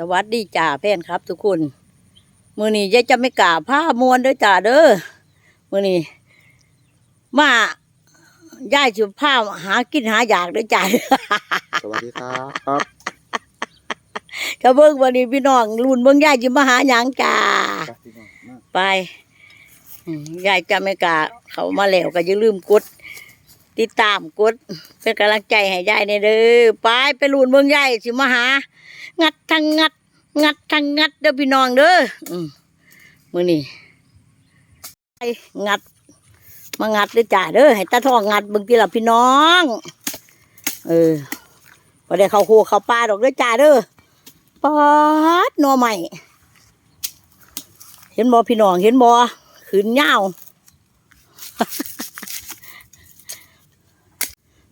สวัสดีจ่าแฟนครับ ทุกคน มือนี้ยายจะไม่กล่าวผ้ามวนเด้อจ่าเด้อมือนี้มาย่ายจุผ้าหากินหาอยากเด้อจ่าเด้อสวัสดีครับครับกระเบิ้งวันนี้พี่น้องรุ่นเบิ้งย่ายจิมาหาหยังจ่าพี่น้องมาไปอืมยายจะไม่กล้าเขามาแล้วก็อย่าลืมกดติดตามกดเป็นกำลังใจให้ยายในเด้อไปไปลุนเมืองยายสิมาหา งัดทั้งงัด งัดทั้งงัดเด้อพี่น้องเด้อมือนี่ไปงัด มางัดเด้อจ่าเด้อให้ตาทองงัดเบิ่งทีละพี่น้อง เออพอได้เข้าโคเข้าป่าดอกเด้อจ่าเด้อปาดนัวใหม่ เห็นบ่พี่น้องเห็นบ่ขืนเหย้า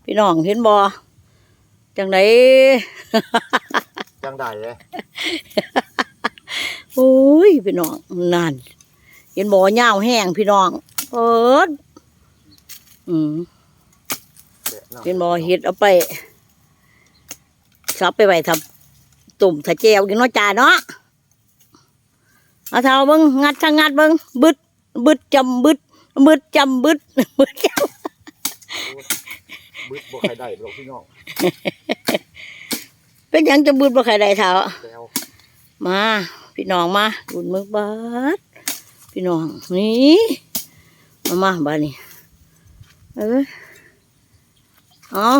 พี่น้องเห็นบ่จังได จังได้เลยโอ้ยพี่น้องนั่นเห็นบ่เหย้าแห้งพี่น้องเปิดอืมเด็ดเนาะเห็นบ่เฮ็ดเอาไปซับไปไว้ทำตุ่มทะเจียวกินเนาะจ้าเนาะเอาเท้าเบิ่งงัดทางงัดเบิ่งบึดบึดจำบึดบึดจำบึดบึดจำบึ้ดบ่ใครได้หรอกพี่น้อง เป็นหยังจะบืดบ่ใครได้เท้าแซวมาพี่น้องมาบุญมึกบาดพี่น้องนี่มามาบ้านนี้เออเอา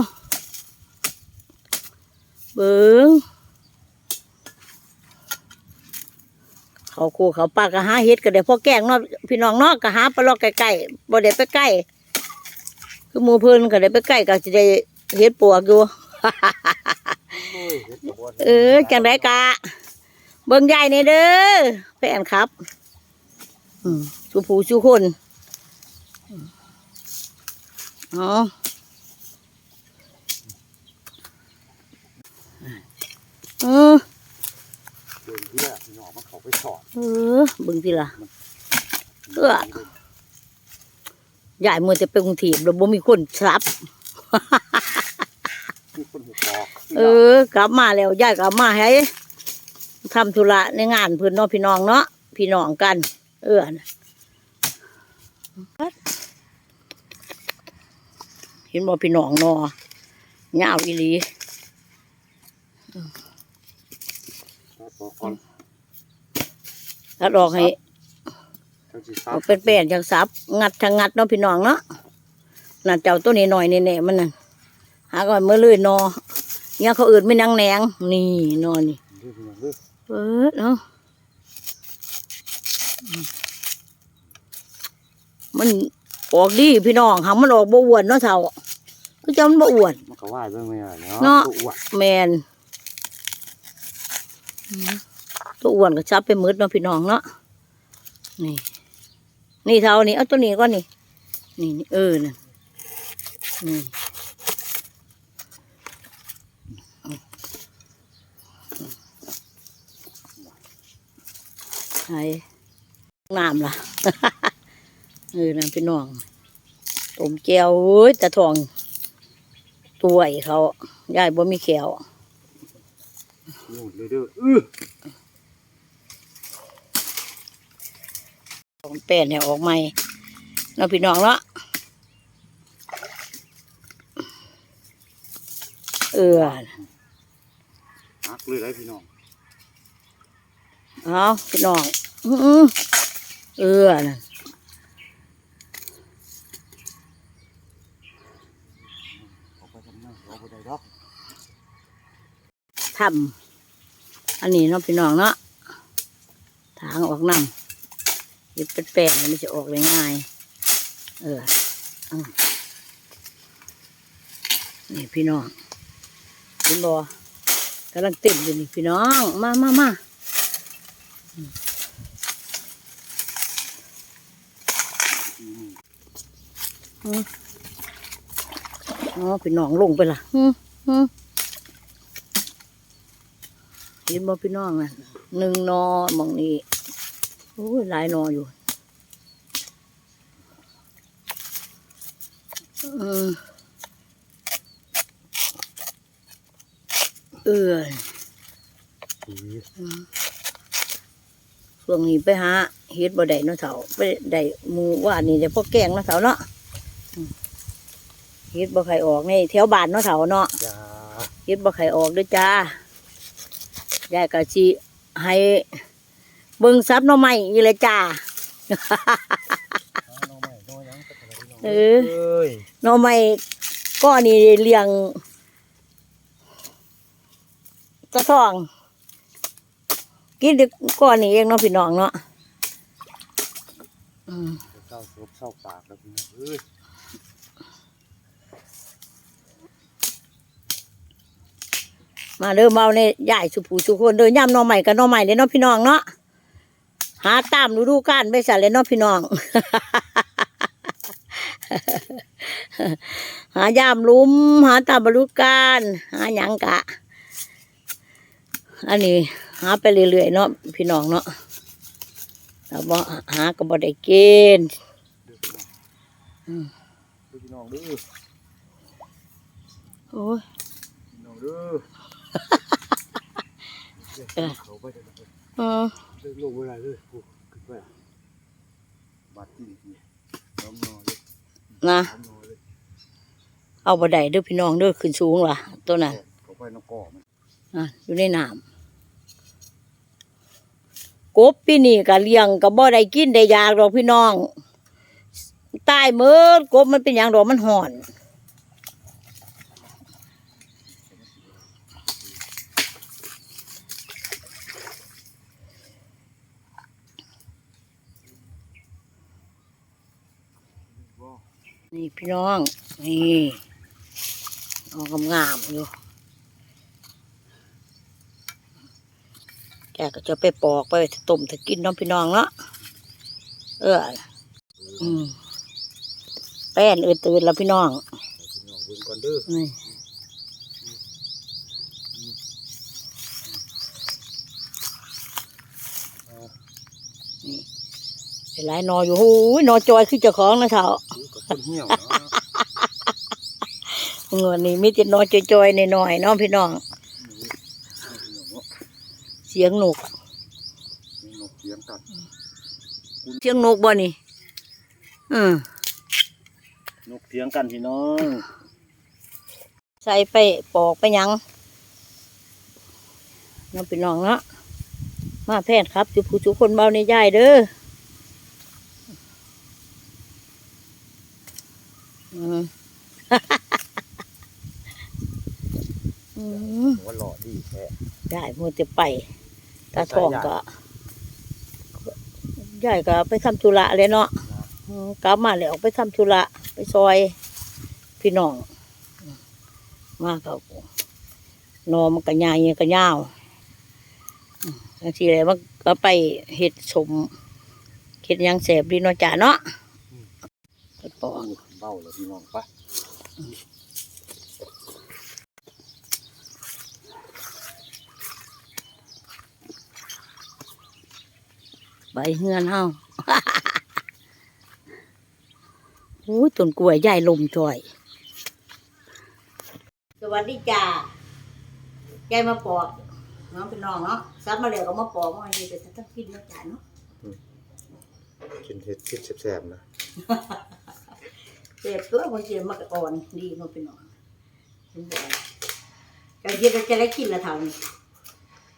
เบิ้งเขาคูเขาปากก็หาเฮ็ดก็ได้พอแกงเนาะพี่น้องเนาะก็หาปลาลอกใกล้ๆบ่ได้ไปใกล้คือหมู่เพิ่นก็ได้ไปใกล้ก็สิได้เฮ็ดปวกอยู่โอ้ย เออจังไดกะ เบิ่งใหญ่ในเด้อแฟนครับอืมสุผูสุคนอืมอ๋อเออเดินที่แรกพี่น้อมันเขาไปสอดเออเบิ่งที่ละเออใหญ่มือจะเป็นกรุงเทพแล้วบ่มีคนรับ มีคนหูปอกเออ กลับมาแล้วยายกลับมาให้ทำธุระในงานเพื่อนเนาะพี่น้องเนาะพี่น้องกัน เออนเห็นบ่พี่น้องนอเงาวอีหลีปอกก่อนถ้าดอกให้เอาเป็นแป้นจังซับ งัดทางงัดเนาะพี่น้องเนาะน่ะเจ้าตัวนี้หน่อยนี่แน่ๆมันนั่น หาก่อนเมื่อเลยนอเนี่ยเขาอื่นไม่นังแหนงนี่นอนี่ดูพี่น้องดูเปิดเนาะมันออกดีพี่น้องหามันออกบ่อ้วนเนาะเท่าก็จะมันบ่อ้วนมันก็ว่ายเบิ่งไม่ได้เนาะเนาะตัวอ้วนแมนอืมตัวอ้วนก็ชับไปมืดเนาะพี่น้องเนาะนี่ นี่เท่านี้เอาตัวนี้ก่อนนี่นี่นี่เออน่ะนี่ ไอ้น้ำล่ะเออนั่นพี่น้องต้มแก้วเอ้ยตะทองตัวไอ้เขายายบ่มีแขวนู่นเลยเด้ออื้อของแป้นเนี่ยออกใหม่เนาะพี่น้องเนาะเออหักเลยได้พี่น้อง เอาพี่น้องอื้อหือเออนั่นเอาไปทำไงเอาไปได้ดอกทำอันนี้เนาะพี่น้องเนาะทางออกนำเห็ดเป็นแป้นมันจะออกได้ง่าย เออเอานี่พี่น้องเห็นบ่กำลังเต็มอยู่นี่พี่น้อง มามามา อืมอ๋อพี่น้องลงไปละฮึฮึเห็นบ่พี่น้องน่ะหนึ่งนอหมองนี้โอ้ยหลายนออยู่อืมเออดีช่วงนี้ไปหาเฮ็ดบ่ได้เนาะเฒ่าไปได้หมู่ว่านี่ได้พวกแกงเนาะเฒ่าเนาะอืม เฮ็ดบ่ใครออกในแถวบ้านเนาะเฒ่าเนาะจ้าเฮ็ดบ่ใครออกเด้อจ้ายายก็สิให้เบิ่งซับหน่อไม้อีเลยจ้าน้องใหม่น้องยังก็ทำอะไรน้องเออเอ้ยหน่อไม้ก้อนนี่เลี้ยงกระทอง กินเด็กก้อนนี่เองเนาะพี่น้องเนาะอืม เศร้าซบเศร้าปากแล้วพี่น้องเอ้ย มาเด้อมาในยายสุผูสุคนเด้อย่ำหน่อใหม่กับหน่อใหม่เด้อเนาะพี่น้องเนาะหาตามฤดูกาลไปสั่นเลยเนาะพี่น้อง หายามหลุมหาตามฤดูกาลหาหยังกะ อันนี้ หาไปเรื่อยๆเนาะพี่น้องเนาะแต่บ่หาก็บ่ได้เกณฑ์เด้อพี่น้องเด้อโอ้ยพี่น้อง เด้อเออ เขาไปเดี๋ยวเราเออเดินลงเวลาเลยโอ้ขึ้นไปบาดที่นี่น้องนอนเลยนะน้องนอนเลยเอาบ่ได้เด้อพี่น้องเด้อขึ้นสูงล่ะตัวนั้นเขาไปน้องก่อมันอะอยู่ในน้ำกบพี่นี่ก็เลี้ยงก็บ่ได้กินได้ยากดอกพี่น้องตายเมิดกบมันเป็นอย่างดอกมันห่อน นี่พี่น้อง นี่ออกงามๆอยู่แกก็จะไปปอกไปต้มถ้ากินเน้องพี่น้องเนาะเอออืมแป้นอืดตื่นแล้วพี่น้องพี่น้องเบิ่งก่อนเด้อนี่นี่หลายหนออยู่หูยหนอจอยคือเจ้าของนะเถ่าซื้อกับ คนเหี่ยวเนาะเงินนี่มีแต่หนอจอยๆหน่อยๆเน้องพี่น้อง เสียงนกมีนกเสียงกันเสียงนกบ่นี่อืมนกเสียงกันพี่น้องใส่ไปปอกไปหยังน้องพี่น้องเนาะมาแพทย์ครับจุผู้จุคนเบาในยายเด้ออืม อืม ว่าหล่อดีแท้ ได้มัวจะไปตาทองก็ยายก็ไปทำธุระเลยเนาะอืมกลับมาแล้วไปทำธุระไปซอย พี่น้องอืมมาก็นอมันก็ยายก็ยาวอืมบางทีอะไรมันก็ไปเห็ดสมเห็ดหยังแสบดีเนาะจ้าเนาะไปปอกเบ้าเลยพี่น้อง ไปใบเฮือนเฮาโอ้ยต้นกล้วยใหญ่ลมจ่อย สวัสดีจ้ายายมาปอกน้องเป็นน้องเนาะซับมาแล้วก็มาปอกมาให้เป็นทั้งกินแล้วจ้าเนาะกินเห็ดกินแซ่บๆนะเจ็บตัวคนเจ็บมากอ่อนดีเน้องเป็นน้องเห็นบ่ก็เฮ็ดแล้วจะได้กินละเท่านี้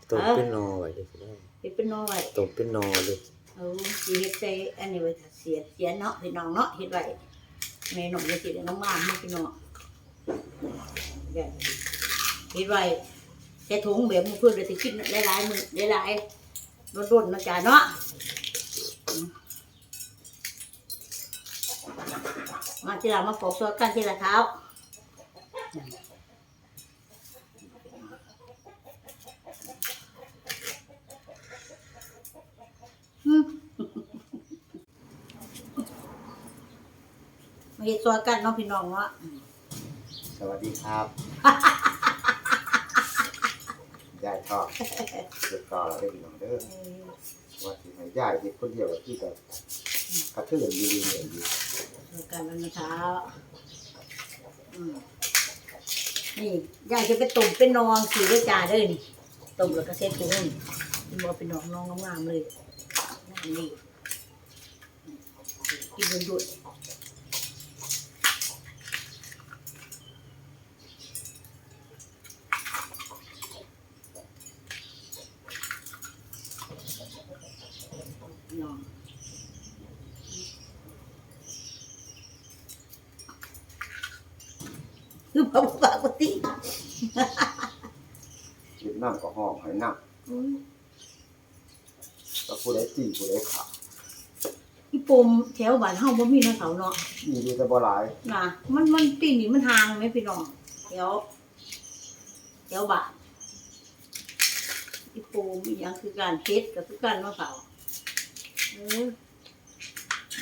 ต้มเป็นนอไว้เลยพี่น้อง เฮ็ดเป็นน้อยต้มเป็นนอเลยเอาสิเฮ็ดใส่อันนี้ไว้ถ้าเสียเสียเนาะพี่น้องเนาะเฮ็ดไว้แม่น้องจะสิได้น้องมามให้พี่น้องเดี๋ยวเฮ็ดไว้ใส่ถุงแบบมือเพื่อนเลยสิกินหลายๆมื้อหลายๆรดๆนะจ๊ะเนาะอืมมาทีหลังมาปอกซอยกันทีละเท้าอืมมาเฮ็ดซอยกันเนาะพี่น้องเนาะสวัสดีครับ ยายทอดเด็กต่อเราได้พี่น้องเด้อเออว่าสิให้ยายเด็กคนเดียวที่กับกระเทือนอยู่ดีๆอยู่ซอยกันวันเช้าอืมนี่ยายจะไปตุ่มเป็นนองสีด้วยจ่าเด้อนี่ต้มแล้วก็เซ็ตกุ้งกินบ่เป็นดอกน้องงามๆเลยนี่กินดุด ๆน้องคือบ่ปกติกินน้ำก็หอมให้น้ำแล้วผู้ใดตีผู้ใดขาพี่ปมแถวบ้านเฮาบ่มีนะเขาเนาะมีดีแต่บ่หลายนะมันมันปีนี้มันห่างไหมพี่น้องแถวแถวบ้านพี่ปมอีหยังคือการเฮ็ดก็คือการมะเขาเออ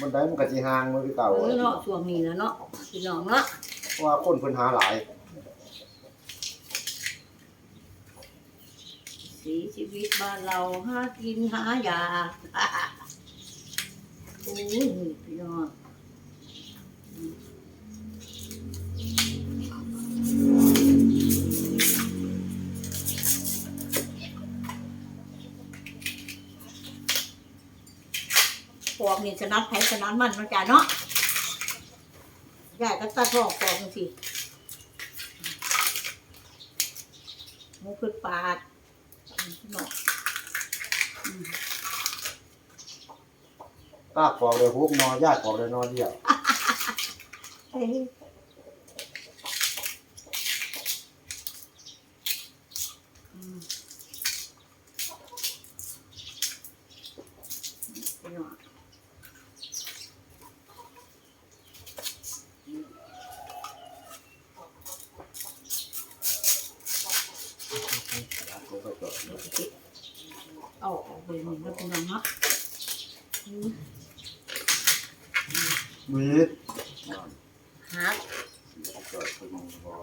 มันได้มันก็สิห่างมือคือเก่าเออเนาะช่วงนี้แล้วเนาะพี่น้องเนาะเพราะว่าคนเพิ่นหาหลายสีชีวิตบ้านเราหากินหายากโอ้ยนี่พี่น้อง ปอกนี่สนัดไผสนัดมันมันจ้ะเนาะใหญ่ก็ตาทองปอกจังสิหมูขึ้นปาดพี่น้องตากปอกเลยพวกนอญาติปอกเลยนอเดียวเอ้ยอืมพี่น้อง ก็ไปต่อ เดี๋ยวจะเก็บ เอาออกไปหนึ่งแล้วพี่น้องเนาะอืมมีหักเกิดขึ้นบ่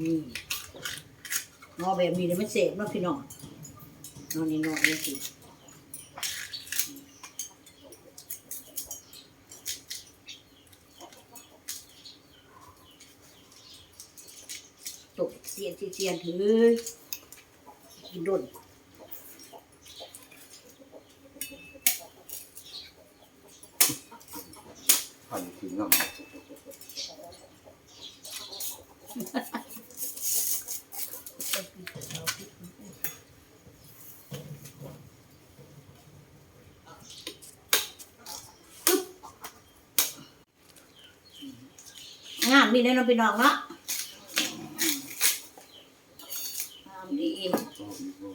นี่งอแบบนี้เลยมันเสพเนาะพี่น้องนอนนี่นอนนี่สิตก เสียนเสียนถือกินดุนพันกินน้ำงามดีเลยเนาะพี่น้องเนาะงามดี ก็มีบ่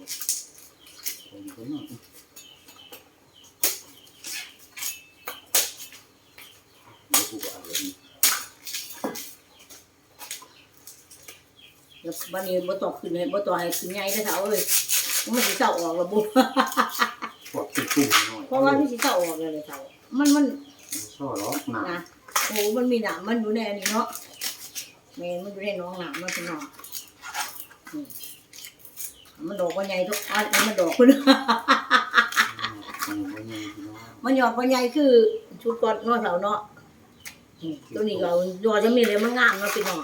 ผมก็น่าเดี๋ยวกูก็เอาแบบนี้ แล้ ววันนี้บ่ตอกขึ้นเลยบ่ตอกให้ขึ้นใหญ่เด้อเฒ่าเอ้ยมันสิเศร้าออกแล้วบุปอกตุ้มๆหน่อยเพราะว่ามันสิเศร้าออกแล้วเลยเฒ่ามันมันช่อหรอกหนานะโอ้มันมีหนามมันอยู่ในอันนี้เนาะแม่นมันอยู่ในหน้องหนามเนาะพี่น้องนี่มันดอกบ่ใหญ่ทุกอันมันดอกพุ่น อืมมันยังพี่น้องมันหยอดบ่ใหญ่คือชุดก่อนเนาะเฒ่าเนาะนี่ตัวนี้ก็เอายอดจะมีเลยมันงามเนาะพี่น้อง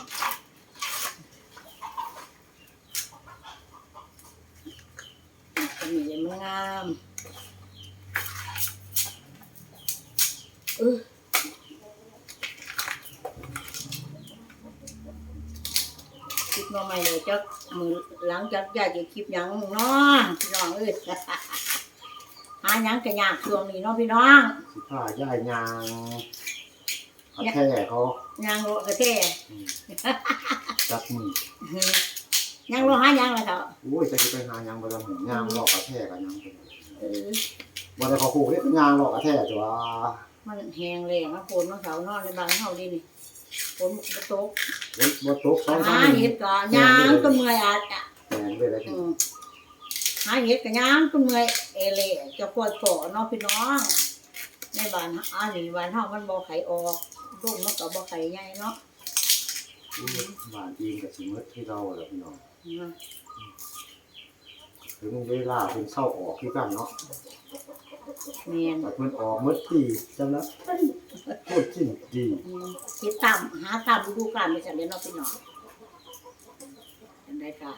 ตัวนี้เลยมันงามเออคลิปมาใหม่เลยจักมือหลังจากยายจะคลิปหยังเนาะพี่น้องเอ้ยหาหยังก็ยากช่วงนี้เนาะพี่น้องสิผ้าย่ายยางเอาแค่เขายางโลกระเทอืมจับมือ ยังโลหายังละเถอะโอ้ยจะไปหายางไปทำหงยางหลอกกระแทกกันยางไปเออวันนี้เขาคู่เรียกยางหลอกกระแทกจ้ะมันแห้งแรงนะฝนมันเขานอนในบ้านเฮาดินี่ฝนมันก็ตกเฮ้ยบ่ตกสองสาหามเห็ดก็ยางก็เมื่อยอาจอะแม่นเลยได้อืมหาเห็ดก็ยางก็เมื่อยเอเล่จะปวดคอเนาะพี่น้องในบ้านอันนี้บ้านเฮามันบ่ไข่ออกลูกมันก็บ่ไข่ใหญ่เนาะบ้านอิงกับสิมืดที่เราแหละพี่น้องอืม ถึงเวลาเป็นเศร้าออกที่กันเนาะอเมียนแต่เพิ่นออกหมดปีจำแล้วพูดจริงดีอืมคิดตามหาตามฤดูกาลไม่ใช่เรียนเอาไปหน่อยเป็นได้ค่ะ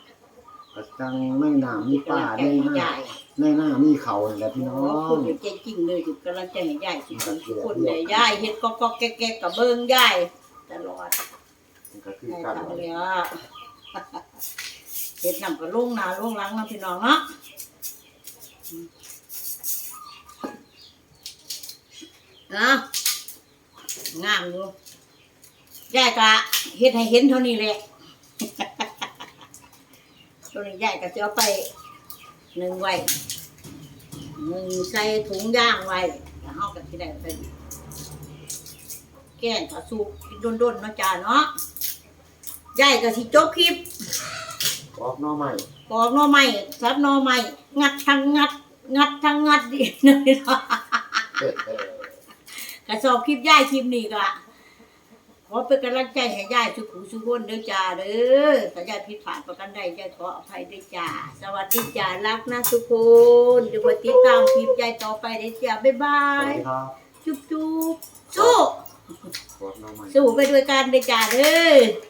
กระจังไม่น้ำมีป่าในหน้าใหญ่ในหน้ามีเขานี่แหละพี่น้ออ๋องพูดอยู่ใจจริงเลยอยู่กำลังใจให้ยายสิทุกคนใหญ่ยายเฮ็ดก็ก็แก๊กๆกับเบิ่งยายตลอดมันก็คือยายกันทำเลยอะ เฮ็ดนำกับลุงนาลุงหลังนะพี่น้องเนาะเนะงามอยู่ยายก็เฮ็ดให้เห็นเท่านี้แหละตัวนี้ยายก็จะเอาไปหนึ่งไว้หนึ่งใส่ถุงย่างไว้แล้วเฮาก็สิได้ไปแกงกับสุกกินด้นๆเนาะจ้าเนาะยายก็สิจบคลิป ออกหน้อใหม่ปอกหน่อไม้ซับหน่อไม้งัดทั้งงัด งัดทั้งงัดดิเนาะเอ๊ะเอ๊ะกระสอบคลิปยายคลิปนี้ก็ขอเป็นกำลังใจให้ยายสุขุสุขคนเด้อจ้าเด้อถ้ายายผิดพลาดประกันใดยายขออภัยด้วยจ้า สวัสดีจ้ารักนะทุกคนเดี๋ยวมาติดตามคลิปยายต่อไปเด้อจ้าบ๊ายบาสวัสย ดีครับจุ๊บจุ๊บสู้ ออกหน้อใหม่ สู้ไปด้วยกันเด้อจ้าเด้อ